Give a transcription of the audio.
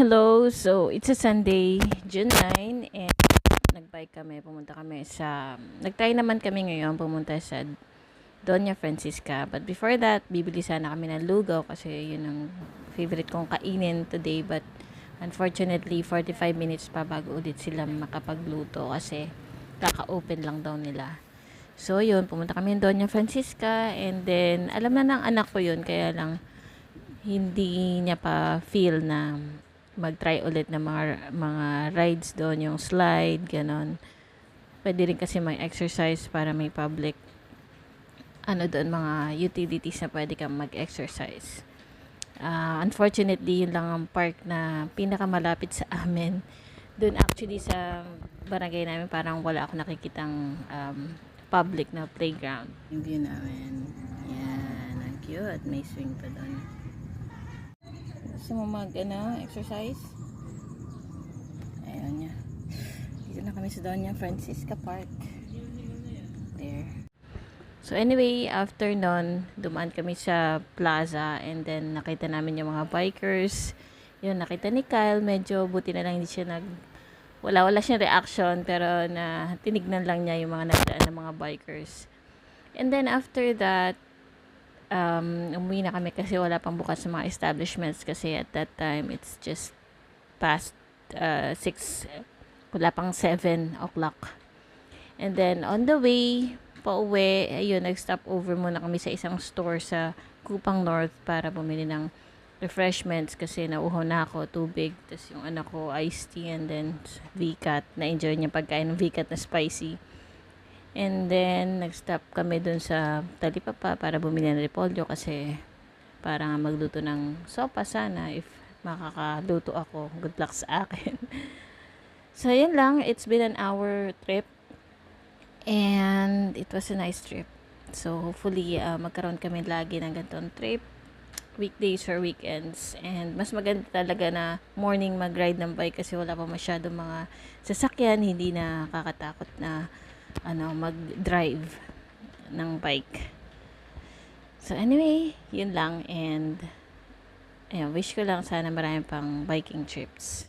Hello, so it's a Sunday, June 9, and nagbike kami, pumunta kami sa, nagtry naman kami ngayon pumunta sa Doña Francisca. But before that, bibili sana kami ng lugaw kasi yun ang favorite kong kainin today. But unfortunately, 45 minutes pa bago ulit sila makapagluto kasi kaka-open lang daw nila. So yun, pumunta kami ng Doña Francisca and then alam na ng anak ko yun kaya lang hindi niya pa feel na mag-try ulit ng mga, mga rides doon, yung slide, ganon. Pwede rin kasi may exercise para may public, ano doon, mga utilities na pwede kang mag-exercise. Ah, unfortunately, yun lang ang park na pinakamalapit sa amin. Doon actually sa barangay namin, parang wala ako nakikitang um, public na playground. Yung view namin. Yan, ang cute. May swing pa doon. Gusto mo mag, ano, exercise? Ayun niya. Dito na kami sa Doña Francisca Park. There. So anyway, after nun, dumaan kami sa plaza and then nakita namin yung mga bikers. Yun, nakita ni Kyle, medyo buti na lang hindi siya nag wala wala siyang reaction pero na tinignan lang niya yung mga nagdaan ng mga bikers. And then after that, um, umuwi na kami kasi wala pang bukas sa mga establishments kasi at that time it's just past uh, 6, wala pang 7 o'clock. And then on the way, pauwi, ayun, nag-stop over muna kami sa isang store sa Kupang North para bumili ng refreshments kasi nauhaw na ako, tubig. Tapos yung anak ko, iced tea and then VCAT. Na-enjoy niya pagkain ng VCAT na spicy. And then, nag-stop kami dun sa Talipapa para bumili ng repolyo kasi para nga magluto ng sopa sana if makakaluto ako. Good luck sa akin. so, yun lang. It's been an hour trip. And it was a nice trip. So, hopefully, uh, magkaroon kami lagi ng ganitong trip weekdays or weekends. And mas maganda talaga na morning mag-ride ng bike kasi wala pa masyadong mga sasakyan, hindi na kakatakot na ano, mag-drive ng bike. So anyway, yun lang and ayun, wish ko lang sana marami pang biking trips.